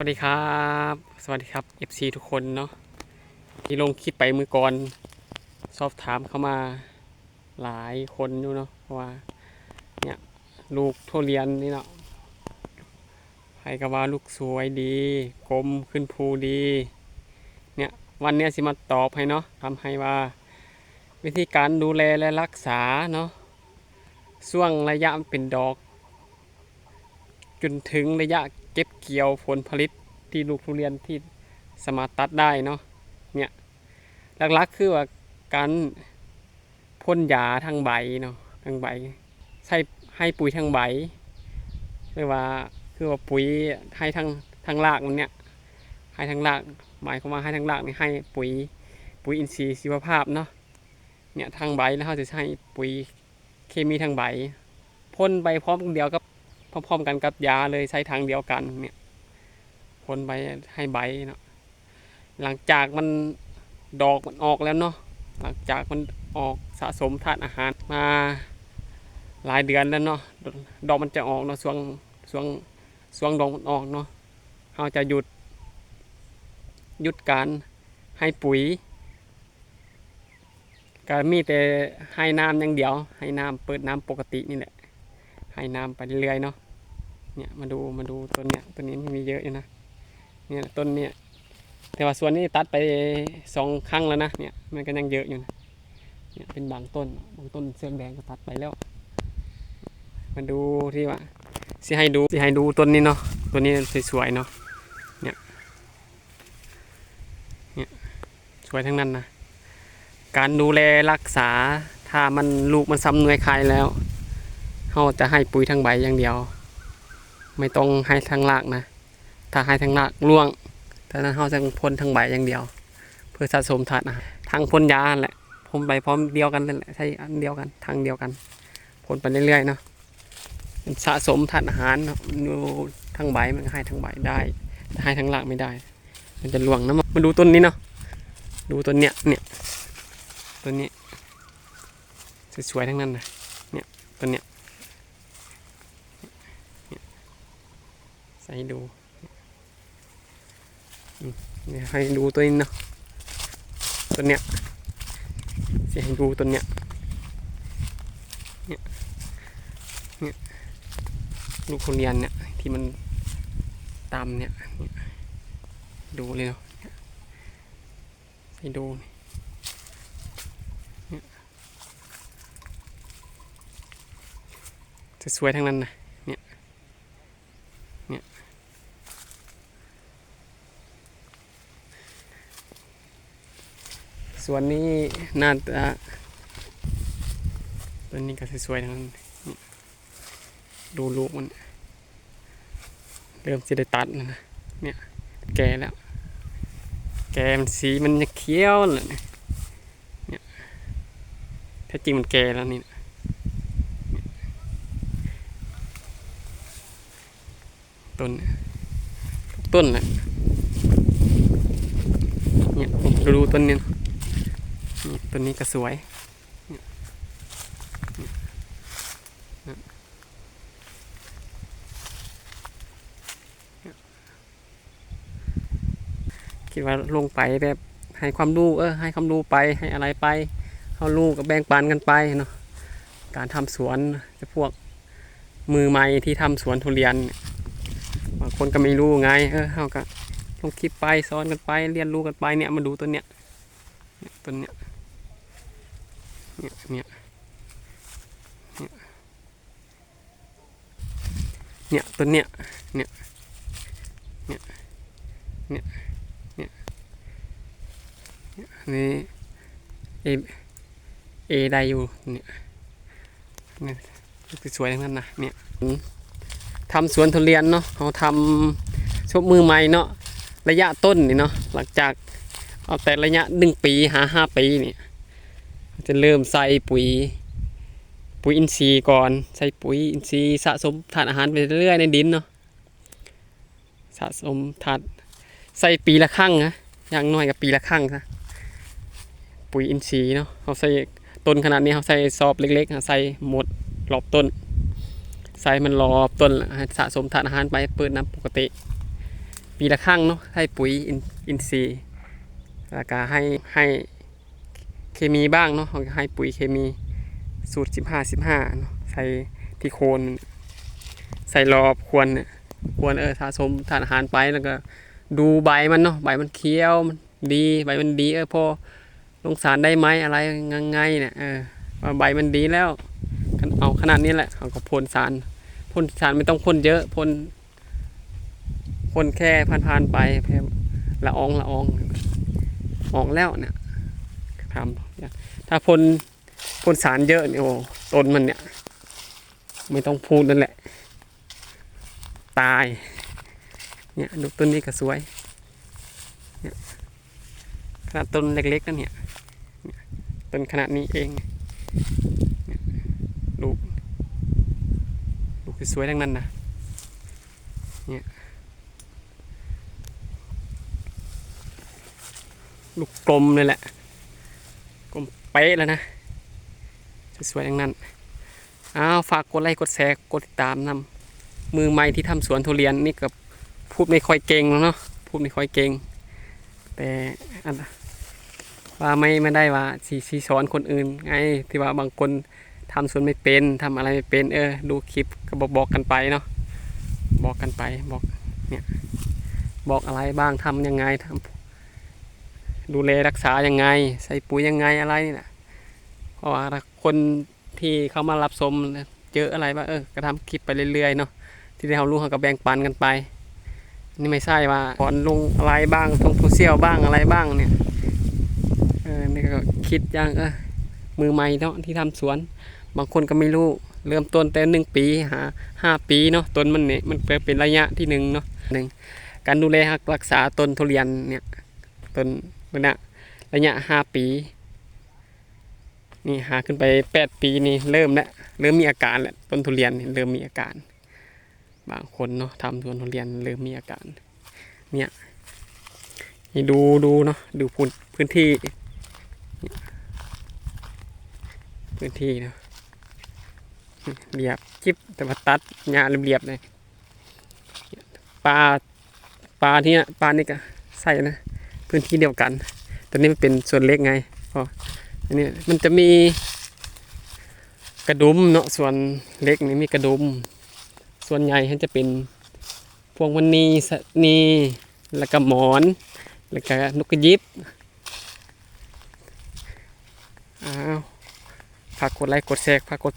สวัสดีครับ สวัสดีครับ FC ทุกคนเนาะที่ลงคลิปไปมือก่อน สอบถามเข้ามาหลายคนอยู่เนาะว่าเนี่ยลูกทุเรียนนี่เนาะใครก็ว่าลูกสวยดีกลมขึ้นภูดี เนี่ยวันนี้สิมาตอบให้เนาะทำให้ว่า วิธีการดูแลและรักษาเนาะช่วงระยะเป็นดอก จนถึงระยะ ก็บเกี่ยวผลผลิตที่ลูกทุเรียนที่สามารถตัดได้เนาะเนี่ยหลักๆคือว่าการพ่นยาทางใบเนาะทางใบ ใช้ให้ปุ๋ยทางใบหรือว่าคือว่าปุ๋ยให้ทางทางรากมันเนี่ยให้ทางรากหมายความว่าให้ทางรากนี่ให้ปุ๋ยปุ๋ยอินทรีย์ชีวภาพเนาะเนี่ยทางใบแล้วเราจะใช้ปุ๋ยเคมีทางใบพ่นไปพร้อมกันเดียวกับ พร้อมๆกันกับยาเลยใช้ทางเดียวกันเนี่ยพ่นใบให้ใบเนาะหลังจากมันดอกมันออกแล้วเนาะหลังจากมันออกสะสมธาตุอาหารมาหลายเดือนแล้วเนาะดอกมันจะออกเนาะช่วงช่วงช่วงดอกมันออกเนาะเราจะหยุดหยุดการให้ปุ๋ยก็มีแต่ให้น้ำอย่างเดียว ให้น้ำเปิดน้ำปกตินี่แหละ ให้น้ำไปเรื่อยๆเนาะเนี่ยมาดูมาดูต้นเนี้ยต้นนี้มีเยอะอยู่นะเนี่ยต้นเนี้ยแต่ว่าส่วนนี้ตัดไปสองครั้งแล้วนะเนี่ยมันก็ยังเยอะอยู่นะเนี่ยเป็นบางต้นบางต้นเสื้อแดงก็ตัดไปแล้ว มาดูที่ว่าสิให้ดูสิให้ดูต้นนี้เนาะต้นนี้สวยๆเนาะเนี่ยเนี่ยสวยทั้งนั้นนะการดูแลรักษาถ้ามันลูกมันซ้ำหน่วยคายแล้ว เราจะให้ปุ๋ยทางใบอย่างเดียว ไม่ต้องให้ทางรากนะ ถ้าให้ทางรากร่วงแต่นั้นเราจะพ่นทางใบอย่างเดียว เพื่อสะสมธาตุอาหารทางพ่นยาแหละพ่นไปพร้อมเดียวกันนั่นแหละใช้อันเดียวกันทางเดียวกันพ่นไปเรื่อยๆเนาะสะสมธาตุอาหารเนาะดูทางใบมันให้ทางใบได้แต่ให้ทางรากไม่ได้ มันจะร่วงนะมาดูต้นนี้เนาะดูต้นเนี้ยเนี่ยต้นนี้สวยๆทั้งนั้นนะเนี่ยต้นเนี้ย ให้ดูเนี่ยให้ดูตัวนี้เนาะตัวเนี้ยจะให้ดูตัวเนี้ยเนี่ยเนี่ยลูกคนเรียนเนี่ยที่มันตามเนี่ยดูเลยเนาะให้ดูนี่เนี่ยสวยทั้งนั้นนะ ส่วนนี้น่าจะต้นนี้ก็สวยๆทั้งนั้นดูลูกมัน เริ่มจะได้ตัดแล้วนะ เนี่ย แก่แล้ว แก่มันสีมันจะเขียวเลยเนี่ยเนี่ยแท้จริงมันแก่แล้วนี่นะเนี่ย ต้นทุกต้นแหละเนี่ยดูดูต้นนี้นะนี่ต้นนี้ก็สวยเนี่ยเนี่ยนะเนี่ยคิดว่าลงไปแบบให้ความรู้เออให้ความรู้ไปให้อะไรไปเขารู้กับแบ่งปันกันไปเนาะการทำสวนจะพวกมือใหม่ที่ทำสวนทุเรียนเนี่ย คนก็ไม่รู้ไง เออเขาก็ลงคลิปไปสอนกันไป เรียนรู้กันไปเนี่ยมาดูต้นเนี้ยต้นเนี้ยเนี่ยเนี่ยเนี่ยเนี่ยต้นเนี่ยเนี่ยเนี่ยเนี่ยเนี่ยนี่เอเอได้อยู่เนี่ยเนี่ยสวยทั้งนั้นนะเนี่ย ทำสวนทุเรียนเนาะเขาทำชบมือใหม่เนาะระยะต้นนี่เนาะหลังจากเอาแต่ระยะหนึ่งปีหาห้าปีนี่จะเริ่มใส่ปุ๋ย ปุ๋ยอินทรีย์ก่อน ใส่ปุ๋ยอินทรีย์สะสมถาดอาหารไปเรื่อยในดินเนาะสะสมถาดใส่ปีละครั้งนะอย่างน้อยกับปีละครั้งนะปุ๋ยอินทรีย์เนาะเขาใส่ต้นขนาดนี้เขาใส่ซอบเล็กๆใส่หมดรอบต้น ใส่มันรอบต้นสะสมถาดอาหารไปเปิดน้ำปกติ ปีละครั้งเนาะให้ปุ๋ยอินทรีย์แล้วก็ให้ให้เคมีบ้างเนาะให้ปุ๋ยเคมีสูตร 15 15เนาะใส่ที่โคนใส่รอบควรเนี่ยควรเออสะสมทานอาหารไปแล้วก็ ดูใบมันเนาะใบมันเขียวมันดีใบมันดีเออพอลงสารได้ไหมอะไรยังไงเนี่ยเออใบมันดีแล้ว เอาขนาดนี้แหละเขาก็พ่นสารพ่นสารไม่ต้องพ่นเยอะพ่นคนแค่ผ่านๆไปแค่ละอองละอองออกแล้วเนี่ยทำถ้าพ่นพ่นสารเยอะเนี่ยโอ้ต้นมันเนี่ย ไม่ต้องพูดนั่นแหละ ตาย เนี่ยดูต้นนี้ก็สวยเนี่ยขนาดต้นเล็กๆนั่นเนี่ยต้นขนาดนี้เองเนี่ยลูกลูก สวยๆทั้งนั้นนะเนี่ยลูกกลมเลยแหละ กลมเป๊ะแล้วนะสวยๆอย่างนั้นอ้าวฝากกดไลค์กดแชร์กดติดตามนำมือใหม่ที่ทำสวนทุเรียนนี่กับพูดไม่ค่อยเก่งหรอกเนาะพูดไม่ค่อยเก่ง แต่ว่าไม่ไม่ได้ว่าสีสีสอนคนอื่นไงที่ว่าบางคน ทำสวนไม่เป็นทำอะไรไม่เป็น เออ ดูคลิปก็บอกบอกกันไปเนาะบอกกันไปบอกเนี่ยบอกอะไรบ้างทำยังไงทำดูแลรักษายังไง ใส่ปุ๋ยยังไงอะไรนี่แหละเพราะว่าคนที่เขามารับชมเจออะไรว่าเออก็ทำคลิปไปเรื่อยๆเนาะที่เรารู้เขาก็แบ่งปันกันไป นี่ไม่ใช่ว่าก่อนลงอะไรบ้างทงโซเชียลบ้างอะไรบ้างเนี่ยเออนี่ก็คิดอย่างเออมือใหม่เนาะที่ทำสวน บางคนก็ไม่รู้ เริ่มต้นแต่หนึ่งปีหาห้าปีเนาะต้นมันเนี่ยมันเป็นระยะที่หนึ่งเนาะหนึ่งการดูแลรักษาต้นทุเรียนเนี่ยต้นระยะระยะห้าปี นี่หาขึ้นไปแปดปีนี่เริ่มแล้วเริ่มมีอาการแล้วต้นทุเรียนเริ่มมีอาการ บางคนเนาะทำสวนทุเรียนเริ่มมีอาการ เนี่ยนี่ดูดูเนาะดูพื้นพื้นที่ พื้นที่เนาะ เรียบจิบแต่ว่าตัดหญ้าเรียบๆเลยปลาปลาที่นี่ปลานี่ก็ใส่นะ พื้นที่เดียวกันตัวนี้มันเป็นส่วนเล็กไงพออันนี้มันจะมีกระดุมเนาะส่วนเล็กนี่มีกระดุม ส่วนใหญ่จะเป็นพวงวันนีสนีแล้วก็หมอน แล้วก็นกกระยิบอ้าวฝากกดไลค์กดแชร์ฝากกดติด